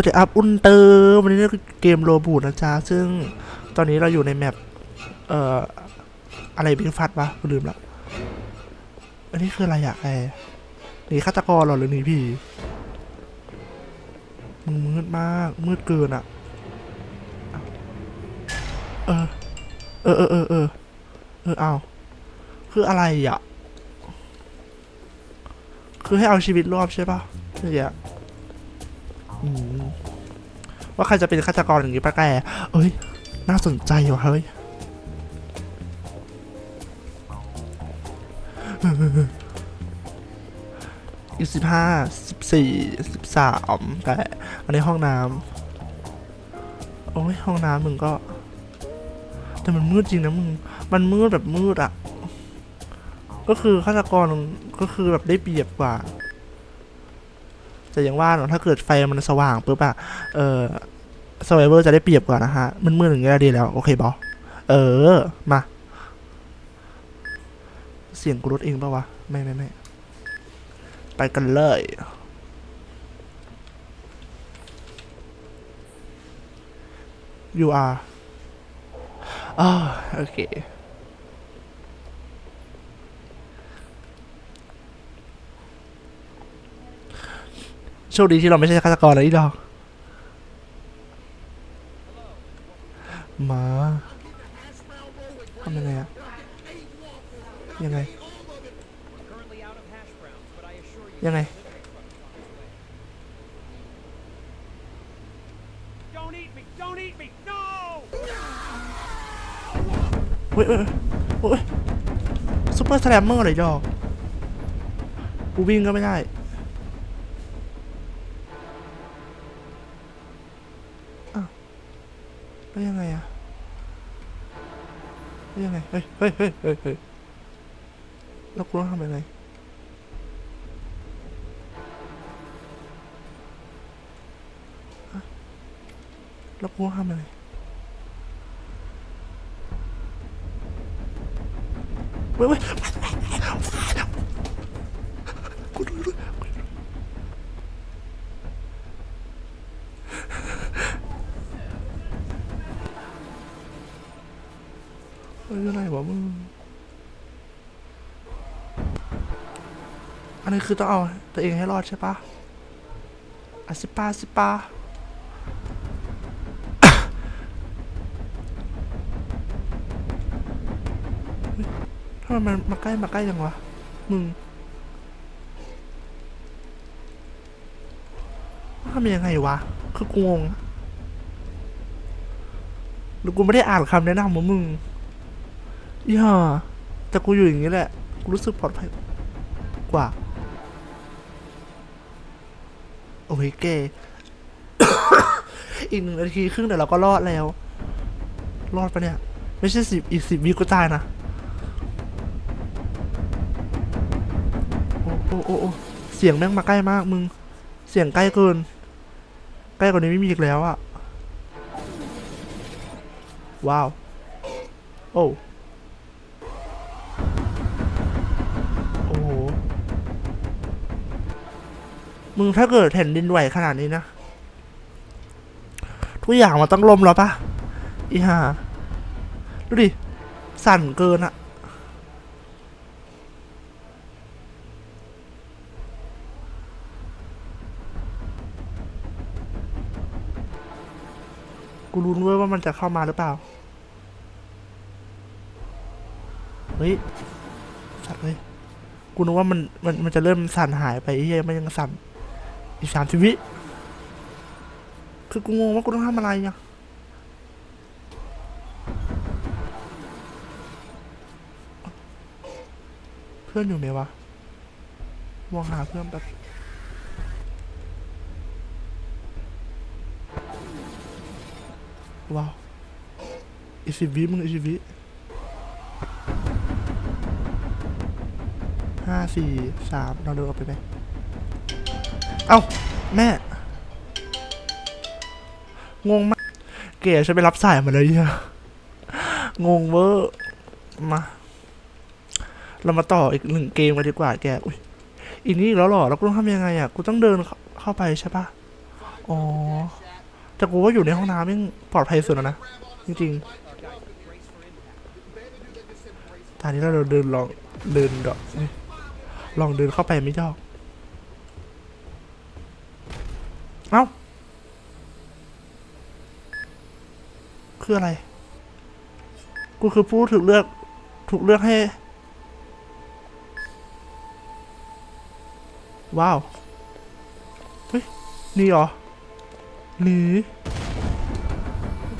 วัสดีครับอุนเตอร์วันนี้เราเกมโรบูทนะจ๊ะ ซึ่งตอนนี้เราอยู่ในแมปเอ่อ อะไรบิ๊กฟัดวะลืมละอันนี้คืออะไรอะไอหนีฆาตกรหรอหรือหนีผีมึงมืดมาก มืดเกินอะเออ เออเออเออเออเออเอาคืออะไรอะคือให้เอาชีวิตรอดใช่ปะเนี่ยอืม ว่าใครจะเป็นฆาตกรอย่างนี้ปะแกเอ้ย น่าสนใจว่ะเฮ้ยอีกสิบห้าสิบสี่สิบสามแต่อันนี้ห้องน้ำโอ้ยห้องน้ำมึงก็ แต่มันมืดจริงนะมึง มันมืดแบบมืดอะ ก็คือฆาตกรก็คือแบบได้เปรียบกว่า แต่ย่างว่าเนอะถ้าเกิดไฟมันสว่างปุ๊บอะเออสไวเวอร์จะได้เปรียบกว่านะฮะมันมืดอย่างเงี้ยดีแล้ว โอเคบอเออ มา เสียงกูลดเองปะวะ ไม่ไม่ไม่ไปกันเลย you are อ๋อโอเค ชคดีที่เราไม่ใช่ฆาตกรแล้วอีดอกมาทำยังไงอะยังไง ยังไงเฮ้ยเฮ้ยเฮ้ยซุปเปอร์สลมเมอร์เลยดอก กูวิ่งก็ไม่ได้ แล้วยังไงอะแล้วยังไง เฮ้ยเฮ้ยเฮ้ยเฮ้ยเฮ้ยแล้วกูต้องทำยังไงแล้วกูต้องทำยังไงเว้ยเว้ย อันนี้คือต้องเอาตัวเองให้รอดใช่ปะอะสิปาสิปาทำไมมันมาใกล้มาใกล้จังวะ มึงทำยังไงวะ คือกูงงหรือกูไม่ได้อ่านคำแนะนำของมึงอย่าแต่กูอยู่อย่างนี้แหละ กูรู้สึกปลอดภัยกว่า โอเคเกอีกหนึ่งนาทีครึ่งเดี๋ยวเราก็รอดแล้ว รอดปะเนี่ย ไม่ใช่สิบอีกสิบวิกูตายนะโอ้โอ้โอ้โอ้เสียงแม่งมาใกล้มากมึง เสียงใกล้เกิน ใกล้กว่านี้ไม่มีอีกแล้วอะว้าว โอ้ มึงถ้าเกิดแผ่นดินไหวขนาดนี้นะ ทุกอย่างมันต้องลมแล้วปะอีห่าดูดิ สั่นเกินอะกูรู้ด้วยว่ามันจะเข้ามาหรือเปล่า เฮ้ย สัตว์เลย กูนึกว่ามันมันมันจะเริ่มสั่นหายไปเหี้ยมันยังสั่น อีกสามสิบวิคือกูงงว่ากูต้องทำอะไรอะเพื่อนอยู่ไหนวะมองหาเพื่อนแบบว้าวอีกสิบวิมึงอีกสิบวิห้าสี่สามเราเดินออกไปไหม เอ้า แม่ งงมาก เก๋ฉันไปรับสายมาเลยเนี่ยงงเวอร์มา เรามาต่ออีกหนึ่งเกมกันดีกว่าแกอุ้ยอีกนี่อีกแล้วหรอ แล้วกูต้องทำยังไงอะ กูต้องเดินเข้าไปใช่ปะอ๋อ แต่กูว่าอยู่ในห้องน้ำแม่งปลอดภัยสุดแล้วนะ จริงๆตอนนี้เราเดินลองเดินดอกลองเดินเข้าไปไม่ยอก เอ้า คืออะไร กูคือผู้ถูกเลือก ถูกเลือกให้ ว้าว เฮ้ย นี่เหรอ หรือ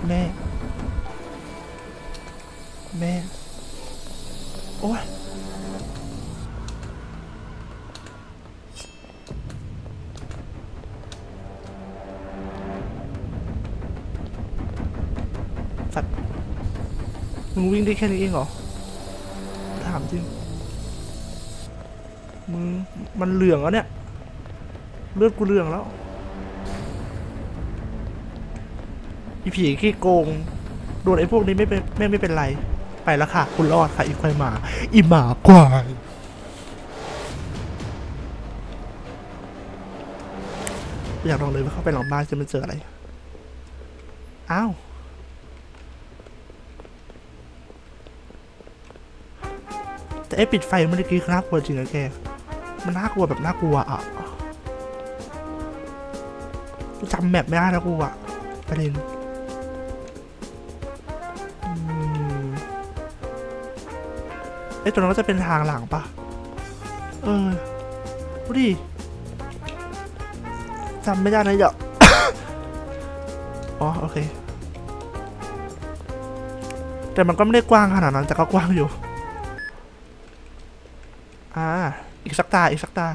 แม่ แม่ โอ้ย มึงวิ่งได้แค่นี้เองเหรอ ถามจริง มึง มันเหลืองแล้วเนี่ย เลือดกูเหลืองแล้ว อีผีขี้โกง โดนไอ้พวกนี้ไม่เป็นไม่ไม่เป็นไร ไปแล้วค่ะ คุณรอดค่ะ อีควายหมา อีหมาควายอยากลองเลยว่าเข้าไปหลังบ้านจะมันเจออะไร อ้าว แต่ไอปิดไฟเมื่อกี้คือน่ากลัวจริงนะแก มันน่ากลัวแบบน่ากลัวอะจำแมปไม่ได้แล้วกูอะประเด็นไอ้ตัวนั้นก็จะเป็นทางหลังปะเออดูดิจำไม่ได้นะเดี๋ยวอ๋อโอเค แต่มันก็ไม่ได้กว้างขนาดนั้นแต่ก็กว้างอยู่ อ่า อีกสักตา อีกสักตา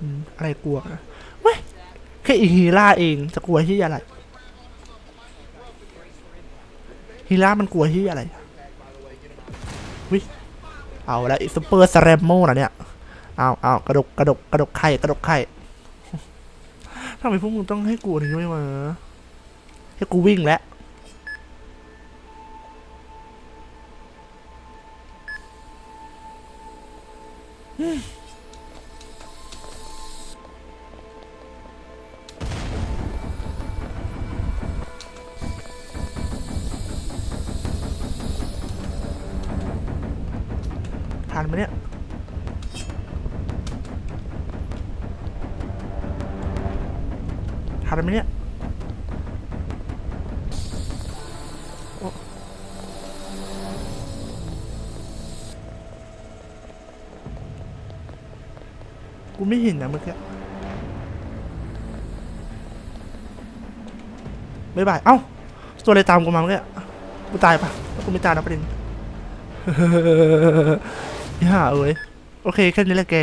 อืมอะไรกลัวนะเว้ยแค่อีฮีล่าเองจะกลัวที่อะไรฮีล่ามันกลัวที่อะไรวิเอาแล้วซุปเปอร์สแรมโม่นะเนี่ย เอาเอากระดกกระดกกระดกไข่กระดกไข่ ทำไมพวกมึงต้องให้กูอันนี้ด้วยมา ให้กูวิ่งแล้วทันไหมเนี่ย ทันไหมเนี่ยกูไม่เห็นนะเมื่อกี้บายบาย เอ้า ตัวอะไรตามกูมาเมื่อกี้กูตายปะกูไม่ตายนะประเด็นอย่าเอ้ย โอเค แค่นี้แหละแก